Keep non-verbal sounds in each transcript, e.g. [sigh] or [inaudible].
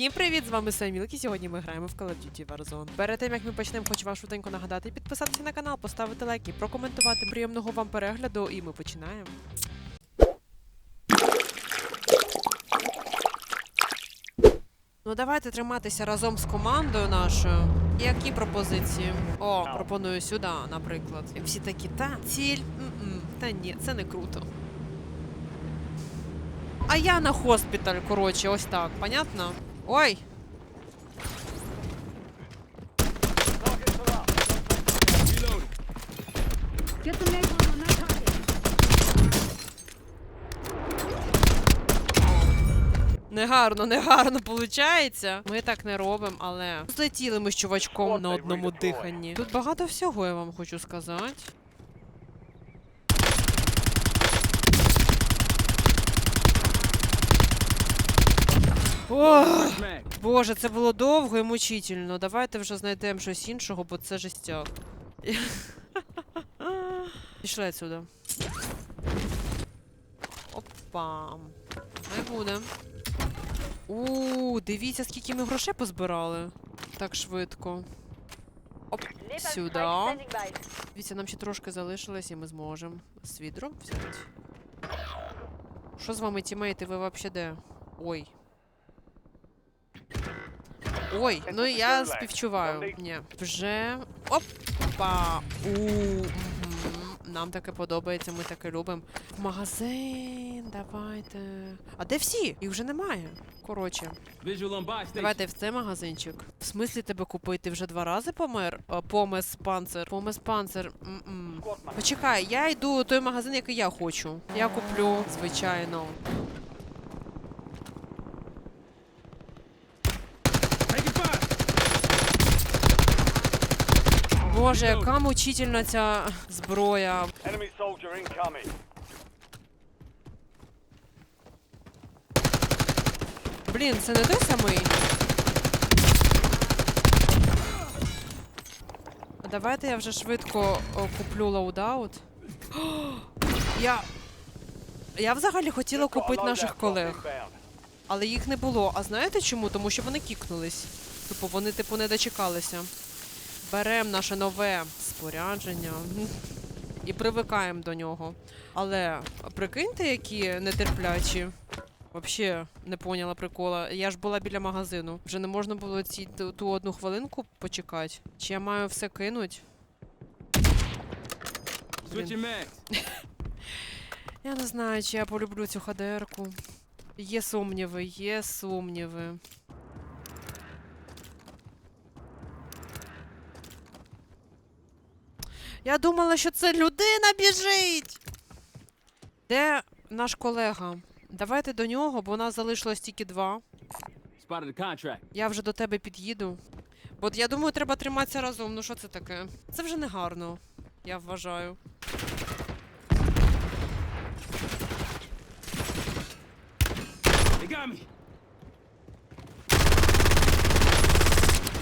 Всім привіт! З вами Самілки. Сьогодні ми граємо в Call of Duty Warzone. Перед тим як ми почнемо, хочу вам швиденько нагадати підписатися на канал, поставити лайки, прокоментувати приємного вам перегляду, і ми починаємо. Ну давайте триматися разом з командою нашою. Які пропозиції? О, пропоную сюди, наприклад. Всі такі, та ціль. М-м, Та ні, це не круто. А я на хоспіталь, коротше, ось так, понятно? Ой! Негарно, негарно виходить. Ми так не робимо, але злетіли ми з чувачком на одному диханні. Тут багато всього, я вам хочу сказати. Боже, це було довго і мучительно. Давайте вже знайдемо щось іншого, бо це жестяк. [laughs] Пішли отсюда. Опа. Не буде. У, дивіться, скільки ми грошей позбирали. Так швидко. Оп, сюди. Дивіться, нам ще трошки залишилось, і ми зможемо з відром взяти. Що з вами, тімейти, ви вообще де? Ой. Ой, ну я співчуваю. Ні. Вже. Опа! У. Нам таке подобається, ми таке любимо. Магазин, давайте. А де всі? Їх вже немає. Коротше, давайте в цей магазинчик. В смислі тебе купити вже два рази помер? Помес панцир. Помес панцир. М-м. Почекай, я йду у той магазин, який я хочу. Я куплю, звичайно. Боже, яка мучительна ця зброя. Блін, це не той самий. Давайте я вже швидко о, куплю лоудаут. О, [gasps] Я. Я взагалі хотіла купити наших колег, але їх не було. А знаєте чому? Тому що вони кікнулись. Типу, вони, типу, не дочекалися. Беремо наше нове спорядження і привикаємо до нього. Але прикиньте, які нетерплячі. Вообще не поняла прикола. Я ж була біля магазину. Вже не можна було ці ту, ту одну хвилинку почекати. Чи я маю все mags. [laughs] Я не знаю, чи я полюблю цю ХДРку. Є сумніви, є сумніви. Я думала, що це людина біжить. Де наш колега? Давайте до нього, бо у нас залишилось тільки два. Я вже до тебе під'їду. Бо я думаю, треба триматися разом. Ну що це таке? Це вже не гарно, я вважаю.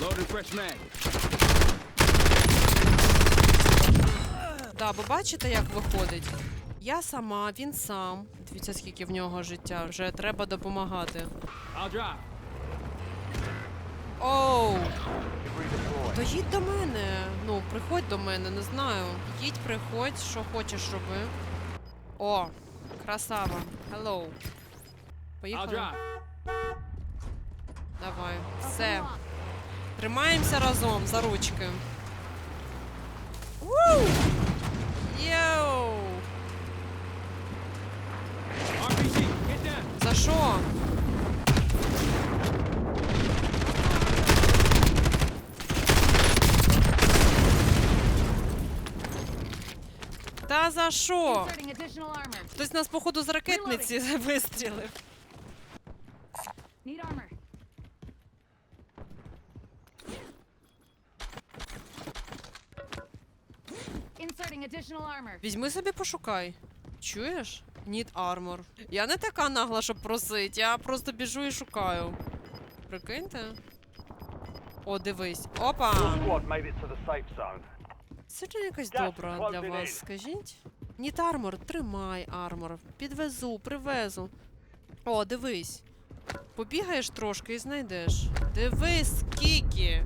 Loading fresh mag. Да, бо бачите, як виходить? Я сама, він сам. Дивіться, скільки в нього життя. Вже треба допомагати. Оу! То їдь до мене. Ну, приходь до мене, не знаю. Їдь, приходь, що хочеш роби. О, красава. Hello. Поїхали? Давай. Все. Тримаємося разом за ручки. Ву! Йоу! RPG, get down. За що? Та за що? Хтось нас, походу, з ракетниці вистрілив. Візьми собі пошукай. Чуєш? Need armor. Я не така нагла, щоб просить. Я просто біжу і шукаю. Прикиньте. О, дивись. Опа! Це якась добра для вас, скажіть? Need armor, тримай армор. Підвезу, привезу. О, дивись. Побігаєш трошки і знайдеш. Дивись, скільки.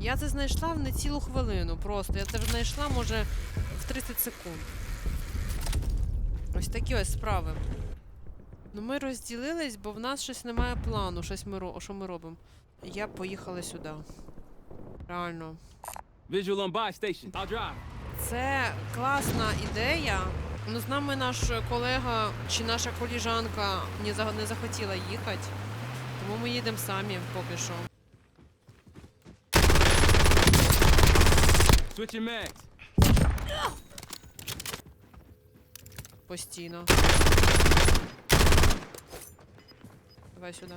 Я це знайшла в не цілу хвилину. Просто я це знайшла, може, в 30 секунд. Ось такі ось справи. Ну ми розділились, бо в нас щось немає плану, щось ми, ро- що ми робимо. Я поїхала сюди. Реально. Visual on buy station. I'll drive. Це класна ідея. Ну, з нами наш колега чи наша коліжанка не, за- не захотіла їхати. Тому ми їдемо самі поки що. Switching mags. Постійно. Давай сюди.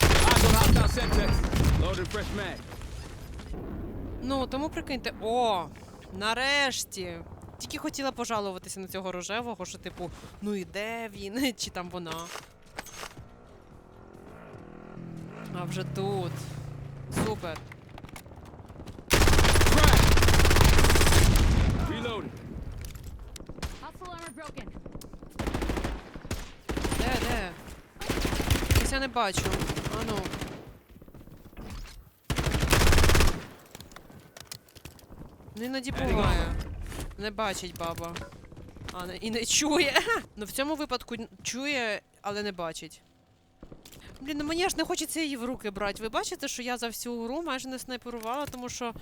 Hostile. Loading fresh mag. Ну, тому прикиньте, о, нарешті. Тільки хотіла пожалуватися на цього рожевого, що типу, ну і де він, [laughs] чи там вона. А вже тут. Супер. Де, де? Ось я не бачу. Ану. Ну іноді буває. Не бачить баба. А, не, і не чує. [laughs] Ну в цьому випадку чує, але не бачить. Блін, ну мені аж не хочеться її в руки брати. Ви бачите, що я за всю гру майже не снайперувала, тому що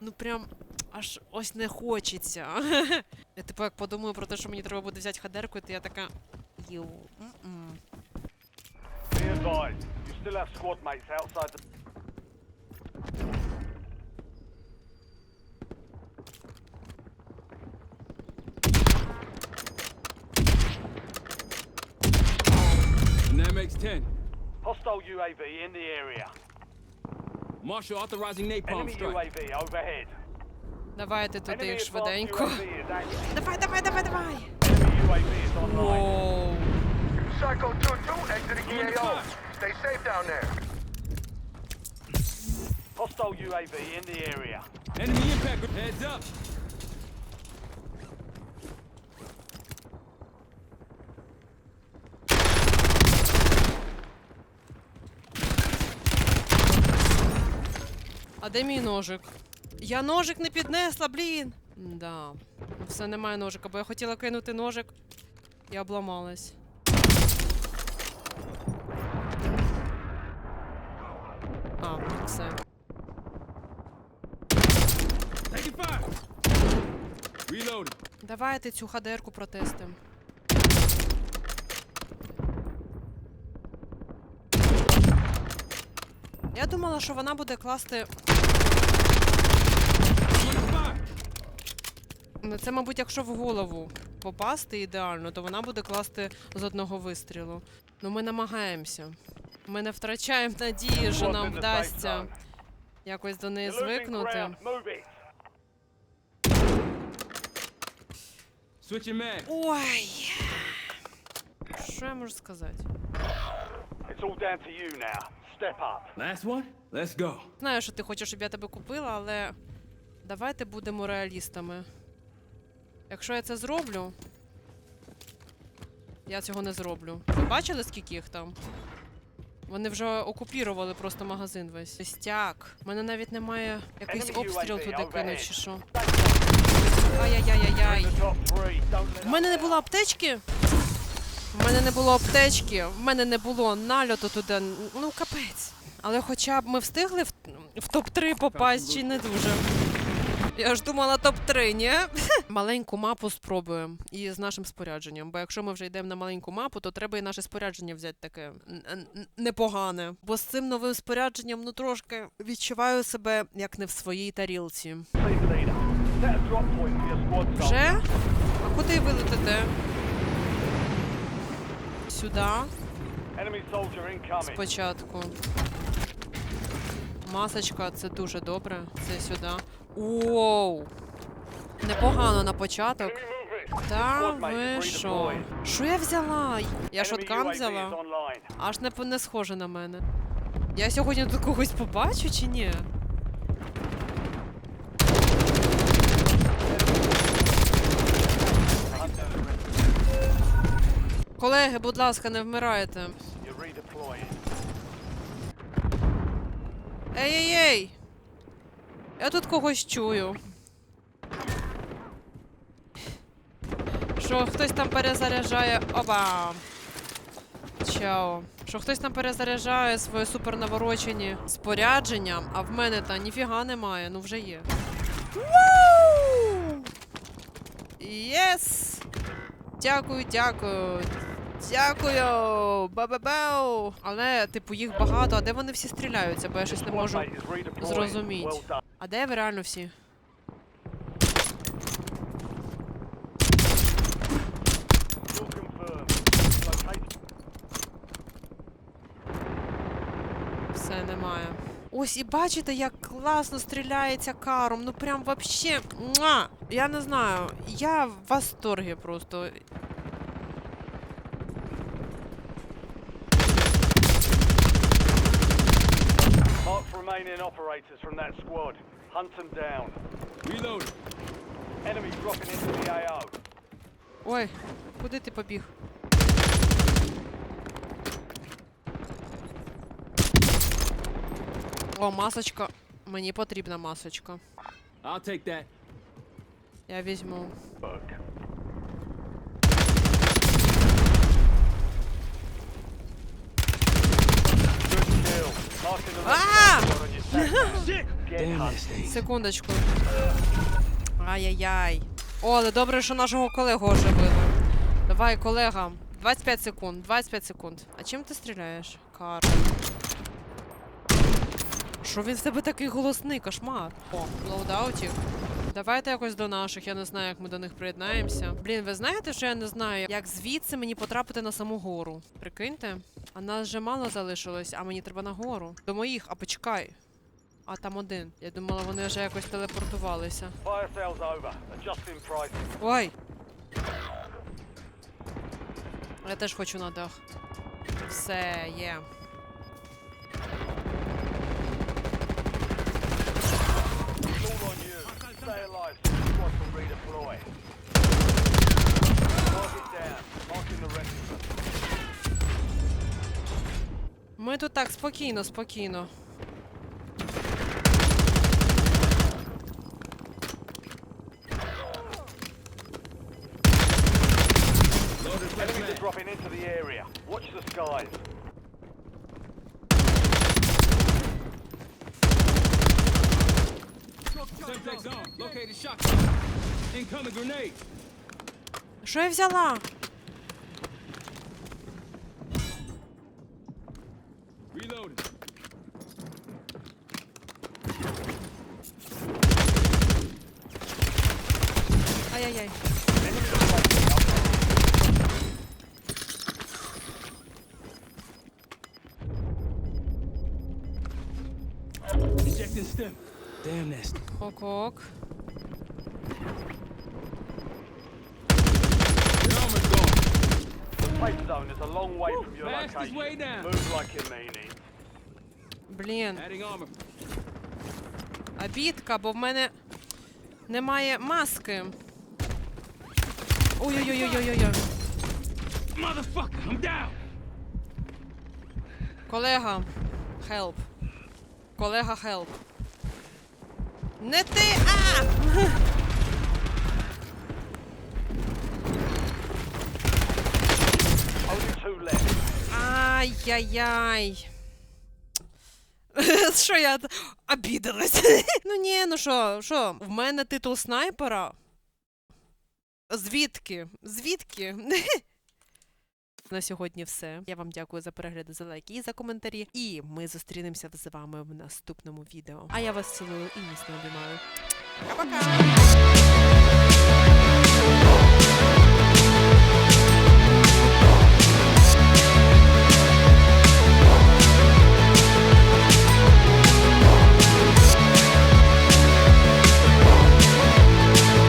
ну прям аж ось не хочеться. [laughs] Я типу як подумаю про те, що мені треба буде взяти хадерку, то я така. Йоу. м-м. Be makes 10. Hostile UAV in the area. Marshal authorizing napalm Enemy strike. UAV overhead. Давайте туди Enemy їх advanced швиденько. UAV is active. Давай, давай, давай, давай. Enemy UAV is online. Воу. Psycho 2-2 exiting Going to EAO. fire. Stay safe down there. Hostile UAV in the area. Enemy impact. group. Heads up. А де мій ножик? Я ножик не піднесла, блін. Да. Все, немає ножика, бо я хотіла кинути ножик. Я обламалась. А, все. Давайте цю хадерку протестимо. Я думала, що вона буде класти. Going fire. Ну, Це, мабуть, якщо в голову попасти ідеально, то вона буде класти з одного вистрілу. Ну, ми намагаємося. Ми не втрачаємо надії, що нам вдасться якось до неї звикнути. Ой. Що я можу сказати? Знаю, що ти хочеш, щоб я тебе купила, але давайте будемо реалістами. Якщо я це зроблю, я цього не зроблю. Ви бачили, скільки їх там? Вони вже окупірували просто магазин весь. Стяк. У мене навіть немає якийсь обстріл туди кинуть, чи що. Ай-яй-яй-яй. The top three. Don't let В мене не було аптечки. В мене не було аптечки, в мене не було нальоту туди. Ну, капець. Але хоча б ми встигли в, в топ-3 попасть, чи не дуже. Я ж думала топ-3, ні? [laughs] Маленьку мапу спробуємо і з нашим спорядженням. Бо якщо ми вже йдемо на маленьку мапу, то треба і наше спорядження взяти таке непогане. Бо з цим новим спорядженням ну трошки відчуваю себе як не в своїй тарілці. Вже? А куди ви летите? Сюди спочатку. Масочка, це дуже добре. Це сюди. Оу. Непогано на початок. Та ви що? Що я взяла? Я шоткан взяла. Аж не, не схоже на мене. Я сьогодні тут когось побачу чи ні? Колеги, будь ласка, не вмирайте. Ей-ей-ей! Я тут когось чую. Що хтось там перезаряджає. Опа! Чао. Що хтось там перезаряджає своє супер наворочені спорядження, а в мене та ніфіга немає, ну вже є. Єс! Дякую, дякую. Дякую! Ба-ба-бау! Але, типу, їх багато, а де вони всі стріляються, бо я щось не можу. Squad А де ви реально всі? Все немає. Ось і бачите, як класно стріляється каром. Ну прям вообще. Я не знаю. Я в восторгі просто. Operators from that squad. Hunt them down. Reloading. Enemy dropping into the AO. Ой, куди ти побіг? О, масочка. Мені потрібна масочка. I'll take that. Я візьму. Work. Секундочку. Ай-яй-яй. О, але добре, що нашого колегу оживили. Давай, колега. 25 секунд, 25 секунд. А чим ти стріляєш? Кар. Що він в тебе такий голосний, кошмар? О, лоудаутік. Давайте якось до наших, я не знаю, як ми до них приєднаємося. Блін, ви знаєте, що я не знаю, як звідси мені потрапити на саму гору? Прикиньте? А нас вже мало залишилось, а мені треба на гору. До моїх, а почекай. А там один. Я думала, вони вже якось телепортувалися. Fire sales over. Adjusting prices. Ой! Я теж хочу на дах. Все, є. It's all on you. Stay alive so the squad can redeploy. Target down. Marking the rest of them. Ми тут так спокійно, спокійно. Loaded fresh Enemies are mag. dropping into the area. Watch the skies. Semtex on. Located shotgun. Incoming grenade. Що я взяла? Reloading. Stim. Ок-ок. Блін. Обідка, бо в мене немає маски. Ой-ой-ой-ой-ой-ой. Колега, help. Колега, help. Не ти! А! Ай-яй-яй. [laughs] Що я обідалась? [laughs] ну ні, ну що, що, в мене титул снайпера? Звідки? Звідки? [laughs] На сьогодні все. Я вам дякую за перегляди, за лайки і за коментарі. І ми зустрінемося з вами в наступному відео. А я вас цілую і міцно обіймаю. Пока-пока!